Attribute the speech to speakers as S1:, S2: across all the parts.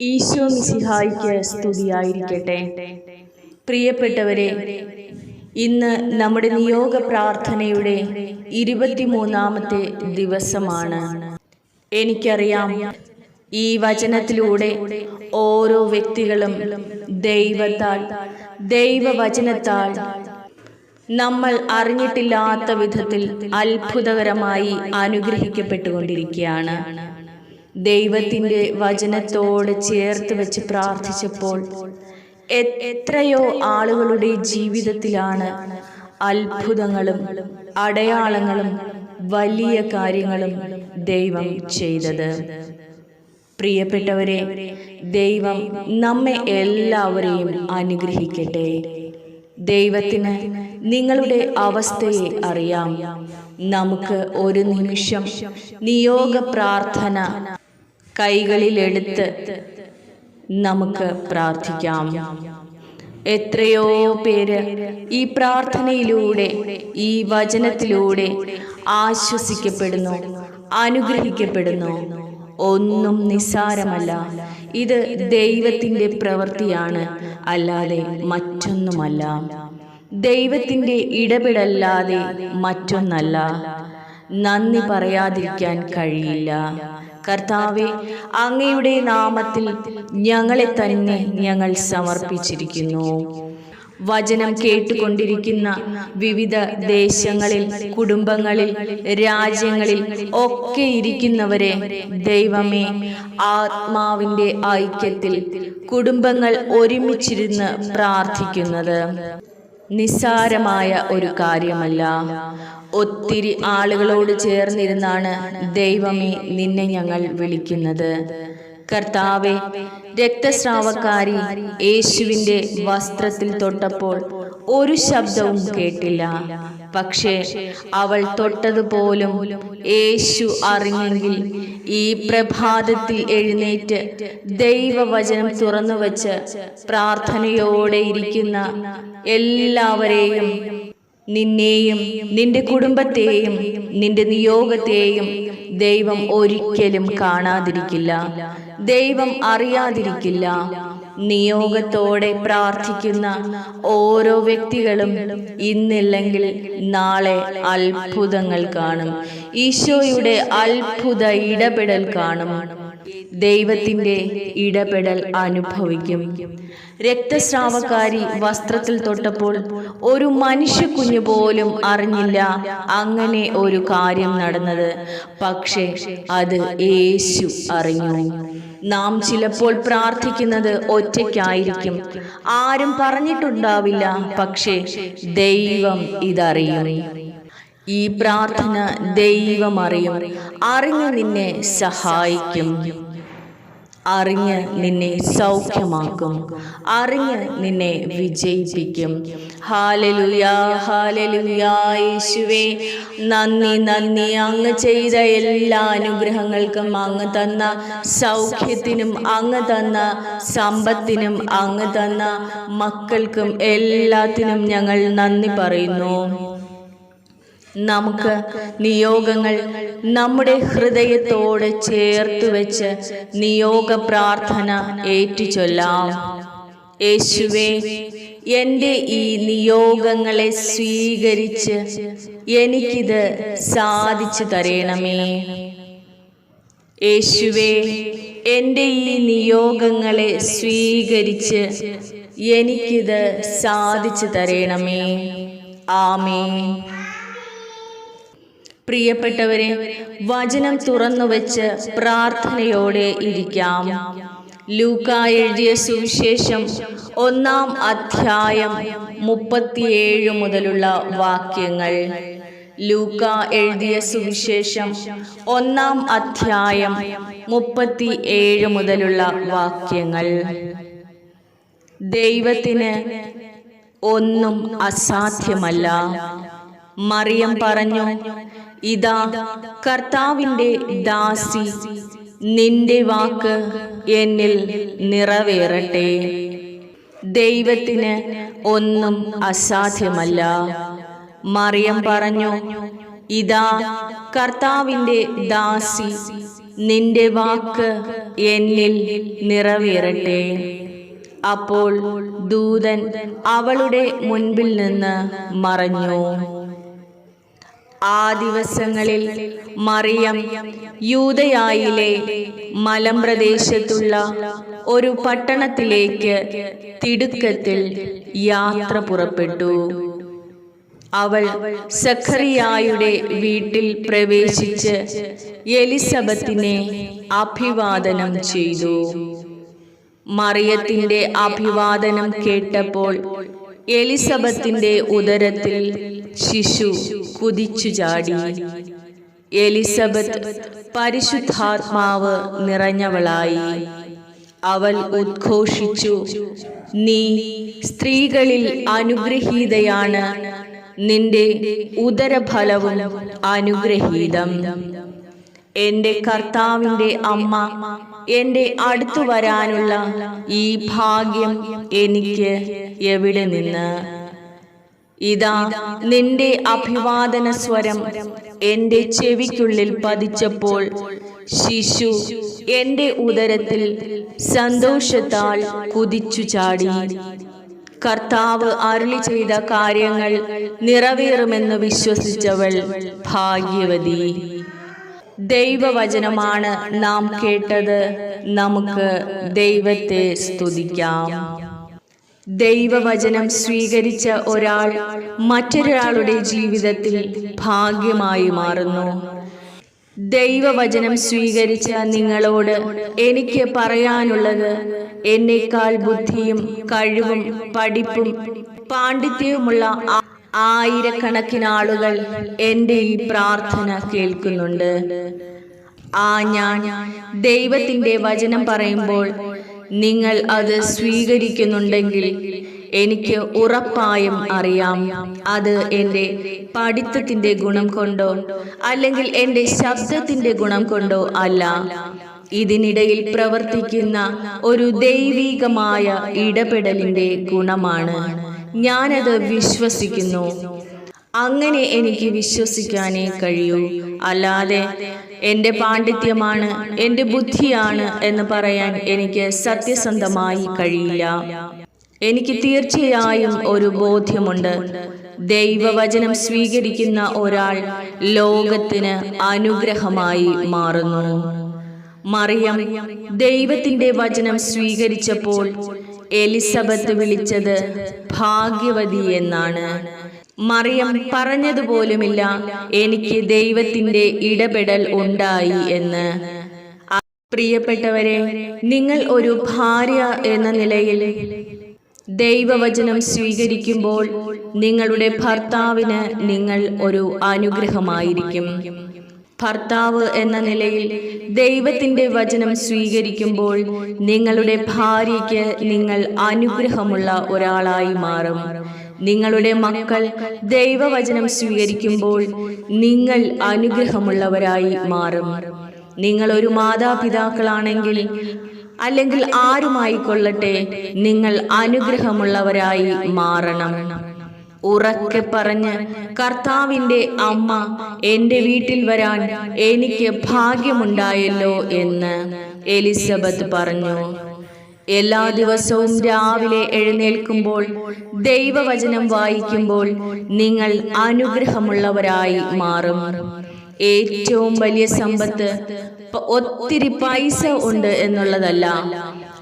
S1: ഈശോ മിസിഹായിക്ക് സ്തുതിയായിരിക്കട്ടെ. പ്രിയപ്പെട്ടവരെ ഇന്ന് നമ്മുടെ നിയോഗ പ്രാർത്ഥനയുടെ ഇരുപത്തിമൂന്നാമത്തെ ദിവസമാണ്. എനിക്കറിയാം ഈ വചനത്തിലൂടെ ഓരോ വ്യക്തികളും ദൈവത്താൽ ദൈവവചനത്താൽ നമ്മൾ അറിഞ്ഞിട്ടില്ലാത്ത വിധത്തിൽ അത്ഭുതകരമായി അനുഗ്രഹിക്കപ്പെട്ടുകൊണ്ടിരിക്കുകയാണ്. ദൈവത്തിന്റെ വചനത്തോട് ചേർത്ത് വെച്ച് പ്രാർത്ഥിച്ചപ്പോൾ എത്രയോ ആളുകളുടെ ജീവിതത്തിലാണ് അത്ഭുതങ്ങളും അടയാളങ്ങളും വലിയ കാര്യങ്ങളും ദൈവം ചെയ്തത്. പ്രിയപ്പെട്ടവരെ ദൈവം നമ്മെ എല്ലാവരെയും അനുഗ്രഹിക്കട്ടെ. ദൈവത്തിന് നിങ്ങളുടെ അവസ്ഥയെ അറിയാം. നമുക്ക് ഒരു നിമിഷം നിയോഗ പ്രാർത്ഥന കൈകളിലെടുത്ത് നമുക്ക് പ്രാർത്ഥിക്കാം. എത്രയോ പേര് ഈ പ്രാർത്ഥനയിലൂടെ ഈ വചനത്തിലൂടെ ആശ്വസിക്കപ്പെടുന്നു അനുഗ്രഹിക്കപ്പെടുന്നു. ഒന്നും നിസ്സാരമല്ല. ഇത് ദൈവത്തിന്റെ പ്രവൃത്തിയാണ് അല്ലാതെ മറ്റൊന്നുമല്ല. ദൈവത്തിന്റെ ഇടപെടല്ലാതെ മറ്റൊന്നല്ല. നന്ദി പറയാതിരിക്കാൻ കഴിയില്ല. കർത്താവെ അങ്ങയുടെ നാമത്തിൽ ഞങ്ങളെ തന്നെ ഞങ്ങൾ സമർപ്പിച്ചിരിക്കുന്നു. വചനം കേട്ടുകൊണ്ടിരിക്കുന്ന വിവിധ ദേശങ്ങളിൽ കുടുംബങ്ങളിൽ രാജ്യങ്ങളിൽ ഒക്കെ ഇരിക്കുന്നവരെ ദൈവമേ ആത്മാവിന്റെ ഐക്യത്തിൽ കുടുംബങ്ങൾ ഒരുമിച്ചിരുന്ന് പ്രാർത്ഥിക്കുന്നത്. നിസ്സാരമായ ഒരു കാര്യമല്ല. ഒത്തിരി ആളുകളോട് ചേർന്നിരുന്നാണ് ദൈവമേ നിന്നെ ഞങ്ങൾ വിളിക്കുന്നത്. കർത്താവെ രക്തസ്രാവക്കാരി യേശുവിന്റെ വസ്ത്രത്തിൽ തൊട്ടപ്പോൾ ഒരു ശബ്ദവും കേട്ടില്ല. പക്ഷേ അവൾ തൊട്ടതുപോലും യേശു അറിഞ്ഞെങ്കിൽ ഈ പ്രഭാതത്തിൽ എഴുന്നേറ്റ് ദൈവവചനം തുറന്നു വച്ച് പ്രാർത്ഥനയോടെ ഇരിക്കുന്ന എല്ലാവരെയും നിന്നെയും നിന്റെ കുടുംബത്തെയും നിന്റെ നിയോഗത്തെയും ദൈവം ഒരിക്കലും കാണാതിരിക്കില്ല. ദൈവം അറിയാതിരിക്കില്ല. നിയോഗത്തോടെ പ്രാർത്ഥിക്കുന്ന ഓരോ വ്യക്തികളും ഇന്നില്ലെങ്കിൽ നാളെ അത്ഭുതങ്ങൾ കാണും. ഈശോയുടെ അത്ഭുത ഇടപെടൽ കാണും. ദൈവത്തിന്റെ ഇടപെടൽ അനുഭവിക്കും. രക്തസ്രാവക്കാരി വസ്ത്രത്തിൽ തൊട്ടപ്പോൾ ഒരു മനുഷ്യ കുഞ്ഞു പോലും അറിഞ്ഞില്ല അങ്ങനെ ഒരു കാര്യം നടന്നത്. പക്ഷേ അത് യേശു അറിഞ്ഞു. നാം ചിലപ്പോൾ പ്രാർത്ഥിക്കുന്നത് ഒറ്റയ്ക്കായിരിക്കും. ആരും പറഞ്ഞിട്ടുണ്ടാവില്ല പക്ഷേ ദൈവം ഇതറിയും. ഈ പ്രാർത്ഥന ദൈവം അറിയും. അറിഞ്ഞു നിന്നെ സഹായിക്കും. അറിഞ്ഞ് നിന്നെ സൗഖ്യമാക്കും. അറിഞ്ഞ് നിന്നെ വിജയിപ്പിക്കും. ഹാലലുയാ ഹാലലുയാ യേശുവേ. നന്ദി നന്ദി അങ്ങ് ചെയ്ത എല്ലാ അനുഗ്രഹങ്ങൾക്കും അങ്ങ് തന്ന സൗഖ്യത്തിനും അങ്ങ് തന്ന സമ്പത്തിനും അങ്ങ് തന്ന മക്കൾക്കും എല്ലാത്തിനും ഞങ്ങൾ നന്ദി പറയുന്നു. നമുക്ക് നിയോഗങ്ങൾ നമ്മുടെ ഹൃദയത്തോട് ചേർത്ത് വെച്ച് നിയോഗ പ്രാർത്ഥന ഏറ്റുചൊല്ലാം. യേശുവേ എന്റെ ഈ നിയോഗങ്ങളെ സ്വീകരിച്ച് എനിക്കിത് സാധിച്ചു തരണമേ. യേശുവേ എന്റെ ഈ നിയോഗങ്ങളെ സ്വീകരിച്ച് എനിക്കിത് സാധിച്ചു തരണമേ. ആമേ പ്രിയപ്പെട്ടവരെ വചനം തുറന്നു വെച്ച് പ്രാർത്ഥനയോടെ ഇരിക്കാം. ലൂക്ക എഴുതിയ സുവിശേഷം ഒന്നാം അധ്യായം മുപ്പത്തിയേഴ് മുതലുള്ള വാക്യങ്ങൾ. ലൂക്ക എഴുതിയ സുവിശേഷം ഒന്നാം അധ്യായം മുപ്പത്തി ഏഴ് മുതലുള്ള വാക്യങ്ങൾ. ദൈവത്തിന് ഒന്നും അസാധ്യമല്ല. മറിയം പറഞ്ഞു ഇതാ കർത്താവിന്റെ ദാസി നിന്റെ വാക്ക് എന്നിൽ നിറവേറട്ടെ. ദൈവത്തിന് ഒന്നും അസാധ്യമല്ല. മറിയം പറഞ്ഞു ഇതാ കർത്താവിന്റെ ദാസി നിന്റെ വാക്ക് എന്നിൽ നിറവേറട്ടെ. അപ്പോൾ ദൂതൻ അവളുടെ മുൻപിൽ നിന്ന് മറഞ്ഞു. ആ ദിവസങ്ങളിൽ മറിയം യൂതയായിലെ മലമ്പ്രദേശത്തുള്ള ഒരു പട്ടണത്തിലേക്ക് തിടുക്കത്തിൽ യാത്ര പുറപ്പെട്ടു. അവൾ സഖറിയായുടെ വീട്ടിൽ പ്രവേശിച്ച് എലിസബത്തിനെ അഭിവാദനം ചെയ്തു. മറിയത്തിന്റെ അഭിവാദനം കേട്ടപ്പോൾ എലിസബത്തിന്റെ ഉദരത്തിൽ ശിശു കുതിച്ചു ചാടി എലിസബത്ത് പരിശുദ്ധാത്മാവ് നിറഞ്ഞവളായി. അവൾ ഉദ്ഘോഷിച്ചു നീ സ്ത്രീകളിൽ അനുഗ്രഹീതയാണ്. നിന്റെ ഉദരഫലവും അനുഗ്രഹീതം. എന്റെ കർത്താവിന്റെ അമ്മ എന്റെ അടുത്തു വരാനുള്ള ഈ ഭാഗ്യം എനിക്ക് എവിടെ നിന്ന്? ഇതാ നിന്റെ അഭിവാദന സ്വരം എന്റെ ചെവിക്കുള്ളിൽ പതിച്ചപ്പോൾ ശിശു എന്റെ ഉദരത്തിൽ സന്തോഷത്താൽ കുതിച്ചു ചാടി. കർത്താവ് അരുളി ചെയ്ത കാര്യങ്ങൾ നിറവേറുമെന്ന് വിശ്വസിച്ചവൾ ഭാഗ്യവതി. ദൈവവചനമാണ് നാം കേട്ടത്. നമുക്ക് ദൈവത്തെ സ്തുതിക്കാം. ദൈവവചനം സ്വീകരിച്ച ഒരാൾ മറ്റൊരാളുടെ ജീവിതത്തിൽ ഭാഗ്യമായി മാറുന്നു. ദൈവവചനം സ്വീകരിച്ച നിങ്ങളോട് എനിക്ക് പറയാനുള്ളത് എന്നേക്കാൾ ബുദ്ധിയും കഴിവും പഠിപ്പും പാണ്ഡിത്യവുമുള്ള ആയിരക്കണക്കിന് ആളുകൾ എന്റെ ഈ പ്രാർത്ഥന കേൾക്കുന്നുണ്ട്. ആ ഞാൻ ദൈവത്തിന്റെ വചനം പറയുമ്പോൾ നിങ്ങൾ അത് സ്വീകരിക്കുന്നുണ്ടെങ്കിൽ എനിക്ക് ഉറപ്പായും അറിയാം. അത് എന്റെ പഠിത്തത്തിന്റെ ഗുണം കൊണ്ടോ അല്ലെങ്കിൽ എന്റെ ശബ്ദത്തിന്റെ ഗുണം കൊണ്ടോ അല്ല. ഇതിനിടയിൽ പ്രവർത്തിക്കുന്ന ഒരു ദൈവീകമായ ഇടപെടലിന്റെ ഗുണമാണ്. ഞാനത് വിശ്വസിക്കുന്നു. അങ്ങനെ എനിക്ക് വിശ്വസിക്കാനേ കഴിയൂ. അല്ലാതെ എന്റെ പാണ്ഡിത്യമാണ് എന്റെ ബുദ്ധിയാണ് എന്ന് പറയാൻ എനിക്ക് സത്യസന്ധമായി കഴിയില്ല. എനിക്ക് തീർച്ചയായും ഒരു ബോധ്യമുണ്ട്. ദൈവവചനം സ്വീകരിക്കുന്ന ഒരാൾ ലോകത്തിന് അനുഗ്രഹമായി മാറുന്നു. മറിയം ദൈവത്തിന്റെ വചനം സ്വീകരിച്ചപ്പോൾ എലിസബത്ത് വിളിച്ചത് ഭാഗ്യവതി എന്നാണ്. മറിയം പറഞ്ഞതുപോലുമില്ല എനിക്ക് ദൈവത്തിന്റെ ഇടപെടൽ ഉണ്ടായി എന്ന്. പ്രിയപ്പെട്ടവരെ നിങ്ങൾ ഒരു ഭാര്യ എന്ന നിലയിൽ ദൈവവചനം സ്വീകരിക്കുമ്പോൾ നിങ്ങളുടെ ഭർത്താവിന് നിങ്ങൾ ഒരു അനുഗ്രഹമായിരിക്കും. ഭർത്താവ് എന്ന നിലയിൽ ദൈവത്തിന്റെ വചനം സ്വീകരിക്കുമ്പോൾ നിങ്ങളുടെ ഭാര്യയ്ക്ക് നിങ്ങൾ അനുഗ്രഹമുള്ള ഒരാളായി മാറും. നിങ്ങളുടെ മക്കൾ ദൈവവചനം സ്വീകരിക്കുമ്പോൾ നിങ്ങൾ അനുഗ്രഹമുള്ളവരായി മാറും. നിങ്ങൾ ഒരു മാതാപിതാക്കളാണെങ്കിൽ അല്ലെങ്കിൽ ആരുമായിക്കൊള്ളട്ടെ നിങ്ങൾ അനുഗ്രഹമുള്ളവരായി മാറണം. ഉറക്കെ പറഞ്ഞ് കർത്താവിന്റെ അമ്മ എന്റെ വീട്ടിൽ വരാൻ എനിക്ക് ഭാഗ്യമുണ്ടായല്ലോ എന്ന് എലിസബത്ത് പറഞ്ഞു. എല്ലാ ദിവസവും രാവിലെ എഴുന്നേൽക്കുമ്പോൾ ദൈവവചനം വായിക്കുമ്പോൾ നിങ്ങൾ അനുഗ്രഹമുള്ളവരായി മാറും. ഏറ്റവും വലിയ സമ്പത്ത് ഒത്തിരി പൈസ ഉണ്ട് എന്നുള്ളതല്ല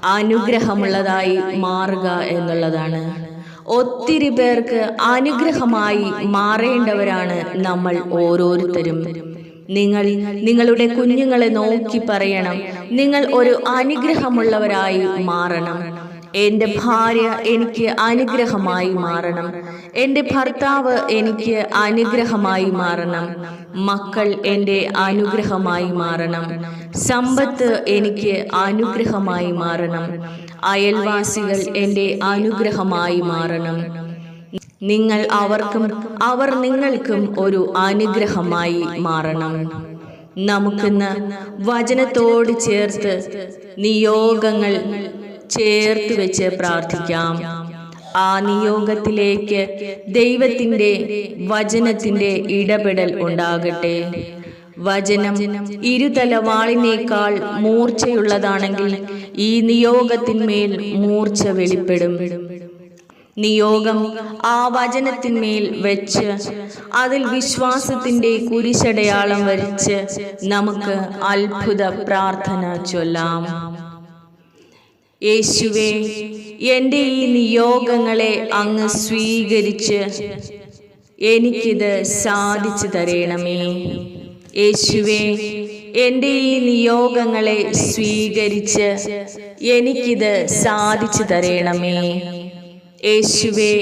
S1: അനുഗ്രഹമുള്ളതായി മാറുക എന്നുള്ളതാണ്. ഒത്തിരി പേർക്ക് അനുഗ്രഹമായി മാറേണ്ടവരാണ് നമ്മൾ ഓരോരുത്തരും. നിങ്ങൾ നിങ്ങളുടെ കുഞ്ഞുങ്ങളെ നോക്കി പറയണം. നിങ്ങൾ ഒരു അനുഗ്രഹമുള്ളവരായി മാറണം. എന്റെ ഭാര്യ എനിക്ക് അനുഗ്രഹമായി മാറണം. എന്റെ ഭർത്താവ് എനിക്ക് അനുഗ്രഹമായി മാറണം. മക്കൾ എന്റെ അനുഗ്രഹമായി മാറണം. സമ്പത്ത് എനിക്ക് അനുഗ്രഹമായി മാറണം. അയൽവാസികൾ എന്റെ അനുഗ്രഹമായി മാറണം. നിങ്ങൾ അവർക്കും അവർ നിങ്ങൾക്കും ഒരു അനുഗ്രഹമായി മാറണം. നമുക്കിന്ന് വചനത്തോട് ചേർത്ത് നിയോഗങ്ങൾ ചേർത്ത് വെച്ച് പ്രാർത്ഥിക്കാം. ആ നിയോഗത്തിലേക്ക് ദൈവത്തിന്റെ വചനത്തിന്റെ ഇടപെടൽ ഉണ്ടാകട്ടെ. വചനം ഇരുതലവാളിനേക്കാൾ മൂർച്ചയുള്ളതാണെങ്കിൽ ഈ നിയോഗത്തിന്മേൽ മൂർച്ച വെളിപ്പെടും. നിയോഗം ആ വചനത്തിന്മേൽ വെച്ച് അതിൽ വിശ്വാസത്തിന്റെ കുരിശടയാളം വരിച്ച് നമുക്ക് അത്ഭുത പ്രാർത്ഥന ചൊല്ലാം. യേശുവേ എന്റെ ഈ നിയോഗങ്ങളെ അങ്ങ് സ്വീകരിച്ച് എനിക്കിത് സാധിച്ചു തരണമേ. യേശുവെ എന്റെ ഈ നിയോഗങ്ങളെ സ്വീകരിച്ച് എനിക്കിത് സാധിച്ചു തരണമേ. യേശുവെ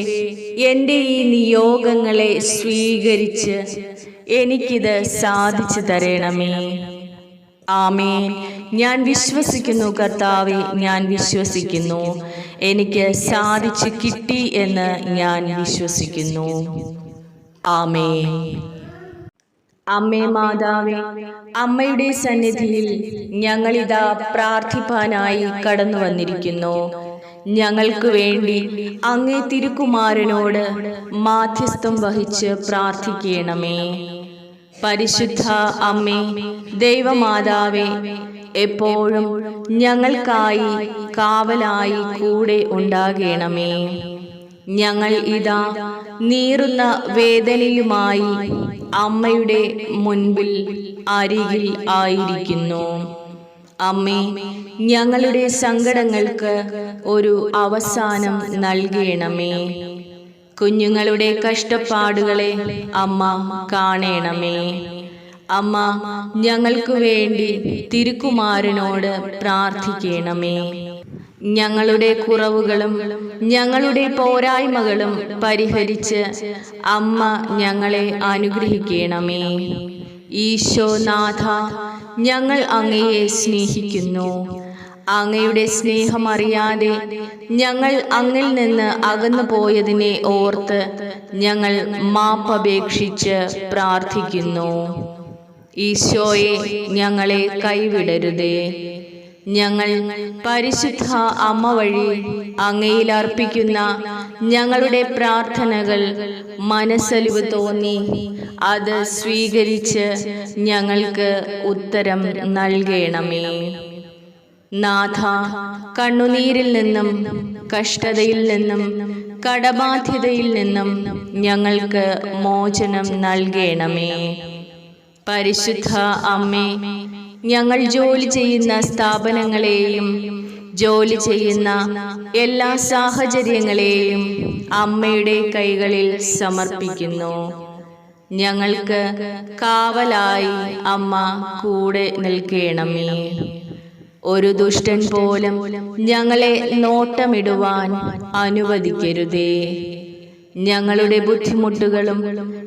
S1: എന്റെ ഈ നിയോഗങ്ങളെ സ്വീകരിച്ച് എനിക്കിത് സാധിച്ചു തരണമേ. ആമേൻ. ഞാൻ വിശ്വസിക്കുന്നു കർത്താവെ ഞാൻ വിശ്വസിക്കുന്നു. എനിക്ക് സാധിച്ച് കിട്ടി എന്ന് ഞാൻ വിശ്വസിക്കുന്നു. ആമേ അമ്മേ മാതാവേ അമ്മയുടെ സന്നിധിയിൽ ഞങ്ങളിതാ പ്രാർത്ഥിപ്പാനായി കടന്നു വന്നിരിക്കുന്നു. ഞങ്ങൾക്ക് വേണ്ടി അങ്ങേ തിരുക്കുമാരനോട് മാധ്യസ്ഥം വഹിച്ച് പ്രാർത്ഥിക്കണമേ. പരിശുദ്ധ അമ്മേ ദൈവമാതാവേ എപ്പോഴും ഞങ്ങൾക്കായി കാവലായി കൂടെ ഉണ്ടാകണമേ. ഞങ്ങൾ ഇതാ നീറുന്ന വേദനയുമായി അമ്മയുടെ മുൻപിൽ അരികിൽ ആയിരിക്കുന്നു. അമ്മേ ഞങ്ങളുടെ സങ്കടങ്ങൾക്ക് ഒരു അവസാനം നൽകണമേ. കുഞ്ഞുങ്ങളുടെ കഷ്ടപ്പാടുകളെ അമ്മ കാണണമേ. അമ്മ ഞങ്ങൾക്കു വേണ്ടി തിരുക്കുമാരനോട് പ്രാർത്ഥിക്കണമേ. ഞങ്ങളുടെ കുറവുകളും ഞങ്ങളുടെ പോരായ്മകളും പരിഹരിച്ച് അമ്മ ഞങ്ങളെ അനുഗ്രഹിക്കണമേ. ഈശോനാഥ ഞങ്ങൾ അങ്ങയെ സ്നേഹിക്കുന്നു. അങ്ങയുടെ സ്നേഹമറിയാതെ ഞങ്ങൾ അങ്ങിൽ നിന്ന് അകന്നു പോയതിനെ ഓർത്ത് ഞങ്ങൾ മാപ്പപേക്ഷിച്ച് പ്രാർത്ഥിക്കുന്നു. ഈശോയെ ഞങ്ങളെ കൈവിടരുതേ. ഞങ്ങൾ പരിശുദ്ധ അമ്മ വഴി അങ്ങയിൽ അർപ്പിക്കുന്ന ഞങ്ങളുടെ പ്രാർത്ഥനകൾ മനസ്സലിവ് തോന്നി. അത് സ്വീകരിച്ച് ഞങ്ങൾക്ക് ഉത്തരം നൽകണമേ. നാഥ കണ്ണുനീരിൽ നിന്നും കഷ്ടതയിൽ നിന്നും കടബാധ്യതയിൽ നിന്നും ഞങ്ങൾക്ക് മോചനം നൽകണമേ. പരിശുദ്ധ അമ്മേ ഞങ്ങൾ ജോലി ചെയ്യുന്ന സ്ഥാപനങ്ങളെയും ജോലി ചെയ്യുന്ന എല്ലാ സാഹചര്യങ്ങളെയും അമ്മയുടെ കൈകളിൽ സമർപ്പിക്കുന്നു. ഞങ്ങൾക്ക് കാവലായി അമ്മ കൂടെ നിൽക്കണമേ. ഒരു ദുഷ്ടൻ പോലും ഞങ്ങളെ നോട്ടമിടുവാൻ അനുവദിക്കരുതേ. ഞങ്ങളുടെ ബുദ്ധിമുട്ടുകളും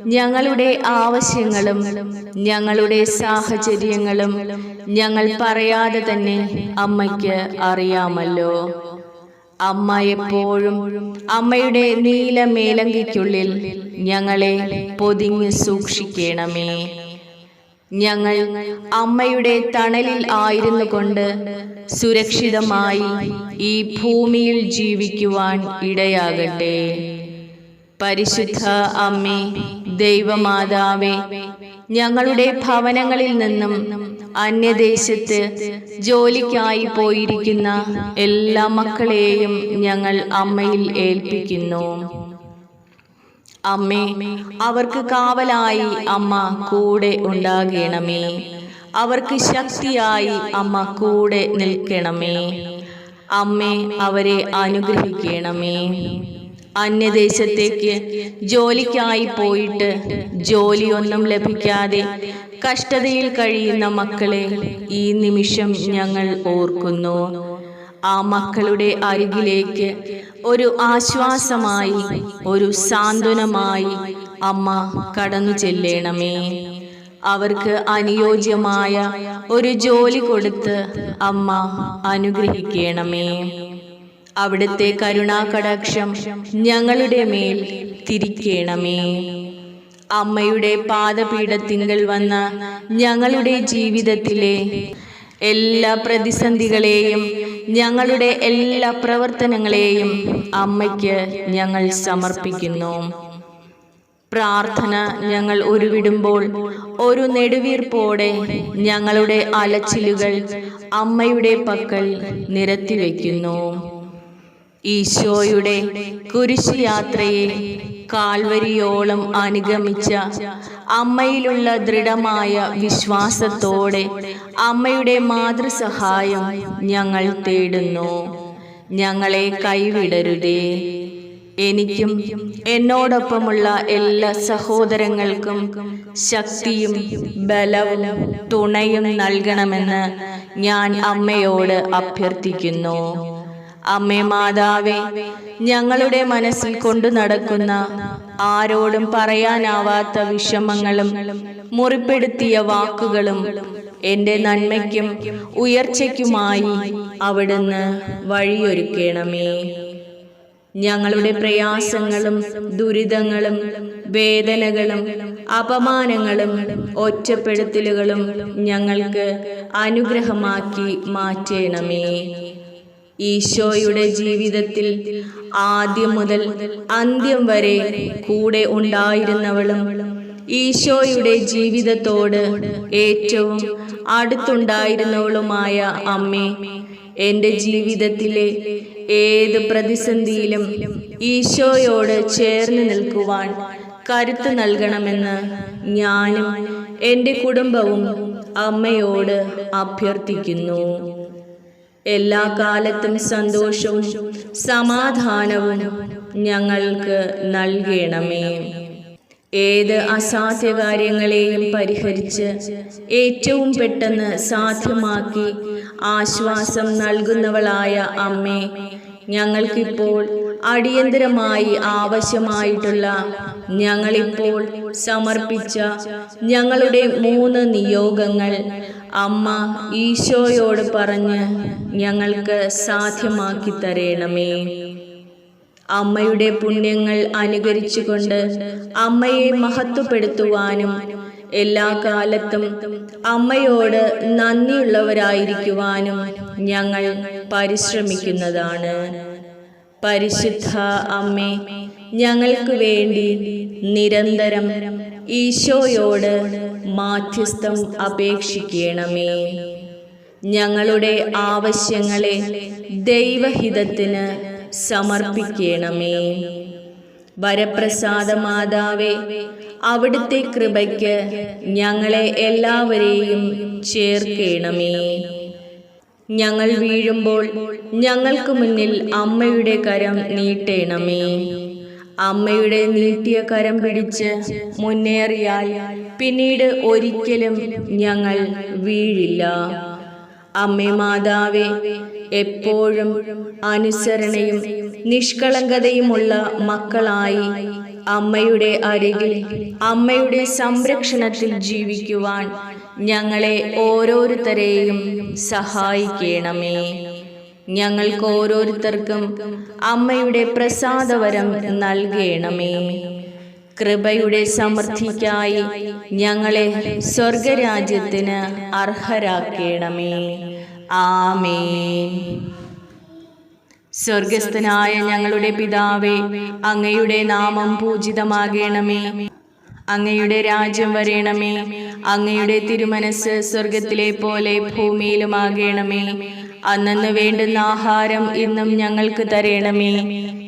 S1: ഞങ്ങളുടെ ആവശ്യങ്ങളും ഞങ്ങളുടെ സാഹചര്യങ്ങളും ഞങ്ങൾ പറയാതെ തന്നെ അമ്മയ്ക്ക് അറിയാമല്ലോ. അമ്മ എപ്പോഴും അമ്മയുടെ നീലമേലങ്കിക്കുള്ളിൽ ഞങ്ങളെ പൊതിഞ്ഞ് സൂക്ഷിക്കണമേ. ഞങ്ങൾ അമ്മയുടെ തണലിൽ ആയിരുന്നു കൊണ്ട് സുരക്ഷിതമായി ഈ ഭൂമിയിൽ ജീവിക്കുവാൻ ഇടയാകട്ടെ. പരിശുദ്ധ അമ്മേ ദൈവമാതാവേ ഞങ്ങളുടെ ഭവനങ്ങളിൽ നിന്നും അന്യദേശത്ത് ജോലിക്കായി പോയിരിക്കുന്ന എല്ലാ മക്കളെയും ഞങ്ങൾ അമ്മയിൽ ഏൽപ്പിക്കുന്നു. അമ്മേ അവർക്ക് കാവലായി അമ്മ കൂടെ ഉണ്ടാകണമേ. അവർക്ക് ശക്തിയായി അമ്മ കൂടെ നിൽക്കണമേ. അമ്മേ അവരെ അനുഗ്രഹിക്കണമേ. അന്യദേശത്തേക്ക് ജോലിക്കായി പോയിട്ട് ജോലിയൊന്നും ലഭിക്കാതെ കഷ്ടതയിൽ കഴിയുന്ന മക്കളെ ഈ നിമിഷം ഞങ്ങൾ ഓർക്കുന്നു. ആ മക്കളുടെ അരികിലേക്ക് ഒരു ആശ്വാസമായി ഒരു സാന്ത്വനമായി അമ്മ കടന്നു ചെല്ലണമേ. അവർക്ക് അനുയോജ്യമായ ഒരു ജോലി കൊടുത്ത് അമ്മ അനുഗ്രഹിക്കണമേ. അവിടുത്തെ കരുണാകടാക്ഷം ഞങ്ങളുടെ മേൽ തിരിക്കണമേ. അമ്മയുടെ പാദപീഠത്തിങ്കൽ വന്ന ഞങ്ങളുടെ ജീവിതത്തിലെ എല്ലാ പ്രതിസന്ധികളെയും ഞങ്ങളുടെ എല്ലാ പ്രവർത്തനങ്ങളെയും അമ്മയ്ക്ക് ഞങ്ങൾ സമർപ്പിക്കുന്നു. പ്രാർത്ഥന ഞങ്ങൾ ഉരുവിടുമ്പോൾ ഒരു നെടുവീർപ്പോടെ ഞങ്ങളുടെ അലച്ചിലുകൾ അമ്മയുടെ പക്കൽ നിരത്തിവെക്കുന്നു ഈശോയുടെ കുരിശു യാത്രയെ കാൽവരിയോളം അനുഗമിച്ച അമ്മയിലുള്ള ദൃഢമായ വിശ്വാസത്തോടെ അമ്മയുടെ മാതൃസഹായം ഞങ്ങൾ തേടുന്നു. ഞങ്ങളെ കൈവിടരുതേ. എനിക്കും എന്നോടൊപ്പമുള്ള എല്ലാ സഹോദരങ്ങൾക്കും ശക്തിയും ബലവും തുണയും നൽകണമെന്ന് ഞാൻ അമ്മയോട് അഭ്യർത്ഥിക്കുന്നു. അമ്മേ മാതാവേ ഞങ്ങളുടെ മനസ്സിൽ കൊണ്ടു നടക്കുന്ന ആരോടും പറയാനാവാത്ത വിഷമങ്ങളും മുറിപ്പെടുത്തിയ വാക്കുകളും എന്റെ നന്മയ്ക്കും ഉയർച്ചയ്ക്കുമായി അവിടുന്ന് വഴിയൊരുക്കണമേ. ഞങ്ങളുടെ പ്രയാസങ്ങളും ദുരിതങ്ങളും വേദനകളും അപമാനങ്ങളും ഒറ്റപ്പെടുത്തലുകളും ഞങ്ങൾക്ക് അനുഗ്രഹമാക്കി മാറ്റണമേ. ഈശോയുടെ ജീവിതത്തിൽ ആദ്യം മുതൽ അന്ത്യം വരെ കൂടെ ഉണ്ടായിരുന്നവളും ഈശോയുടെ ജീവിതത്തോട് ഏറ്റവും അടുത്തുണ്ടായിരുന്നവളുമായ അമ്മേ എന്റെ ജീവിതത്തിലെ ഏത് പ്രതിസന്ധിയിലും ഈശോയോട് ചേർന്ന് നിൽക്കുവാൻ കരുത്ത് നൽകണമെന്ന് ഞാനും എന്റെ കുടുംബവും അമ്മയോട് അഭ്യർത്ഥിക്കുന്നു. എല്ലാ കാലത്തും സന്തോഷവും സമാധാനവും ഞങ്ങൾക്ക് നൽകണമേ. ഏത് അസാധ്യ കാര്യങ്ങളെയും പരിഹരിച്ച് ഏറ്റവും പെട്ടെന്ന് സാധ്യമാക്കി ആശ്വാസം നൽകുന്നവളായ അമ്മേ ഞങ്ങൾക്കിപ്പോൾ അടിയന്തരമായി ആവശ്യമായിട്ടുള്ള ഞങ്ങളിപ്പോൾ സമർപ്പിച്ച ഞങ്ങളുടെ മൂന്ന് നിയോഗങ്ങൾ അമ്മ ഈശോയോട് പറഞ്ഞ് ഞങ്ങൾക്ക് സാധ്യമാക്കി തരേണമേ. അമ്മയുടെ പുണ്യങ്ങൾ അനുകരിച്ചുകൊണ്ട് അമ്മയെ മഹത്വപ്പെടുത്തുവാനും എല്ലാ കാലത്തും അമ്മയോട് നന്ദിയുള്ളവരായിരിക്കുവാനും ഞങ്ങൾ പരിശ്രമിക്കുന്നതാണ്. പരിശുദ്ധ അമ്മേ ഞങ്ങൾക്ക് വേണ്ടി നിരന്തരം ഈശോയോട് മാധ്യസ്ഥം അപേക്ഷിക്കണമേ. ഞങ്ങളുടെ ആവശ്യങ്ങളെ ദൈവഹിതത്തിന് സമർപ്പിക്കണമേ. വരപ്രസാദ മാതാവേ അവിടുത്തെ കൃപയ്ക്ക് ഞങ്ങളെ എല്ലാവരെയും ചേർക്കണമേ. ഞങ്ങൾ വീഴുമ്പോൾ ഞങ്ങൾക്ക് മുന്നിൽ അമ്മയുടെ കരം നീട്ടണമേ. അമ്മയുടെ നീട്ടിയ കരം പിടിച്ച് മുന്നേറിയാൽ പിന്നീട് ഒരിക്കലും ഞങ്ങൾ വീഴില്ല. അമ്മേ മാതാവേ എപ്പോഴും അനുസരണയും നിഷ്കളങ്കതയുമുള്ള മക്കളായി അമ്മയുടെ അരികിൽ അമ്മയുടെ സംരക്ഷണത്തിൽ ജീവിക്കുവാൻ ഞങ്ങളെ ഓരോരുത്തരെയും സഹായിക്കണമേ. ഞങ്ങൾക്ക് ഓരോരുത്തർക്കും അമ്മയുടെ പ്രസാദവരം നൽകണമേ. കൃപയുടെ സമൃദ്ധിക്കായി ഞങ്ങളെ സ്വർഗരാജ്യത്തിന് അർഹരാക്കണമേ. ആമേൻ. സ്വർഗസ്ഥനായ ഞങ്ങളുടെ പിതാവേ അങ്ങയുടെ നാമം പൂജിതമാകണമേ. അങ്ങയുടെ രാജ്യം വരേണമേ. അങ്ങയുടെ തിരുമനസ് സ്വർഗത്തിലെ പോലെ ഭൂമിയിലുമാകണമേ. അന്നു വേണ്ടുന്ന ആഹാരം ഇന്നും ഞങ്ങൾക്ക് തരേണമേ.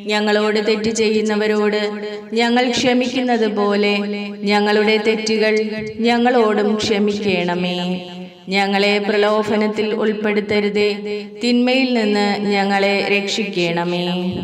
S1: ഞങ്ങളോട് തെറ്റ് ചെയ്യുന്നവരോട് ഞങ്ങൾ ക്ഷമിക്കുന്നത് പോലെ ഞങ്ങളുടെ തെറ്റുകൾ ഞങ്ങളോടും ക്ഷമിക്കണമേ. ഞങ്ങളെ പ്രലോഭനത്തിൽ ഉൾപ്പെടുത്തരുതേ. തിന്മയിൽ നിന്ന് ഞങ്ങളെ രക്ഷിക്കണമേ.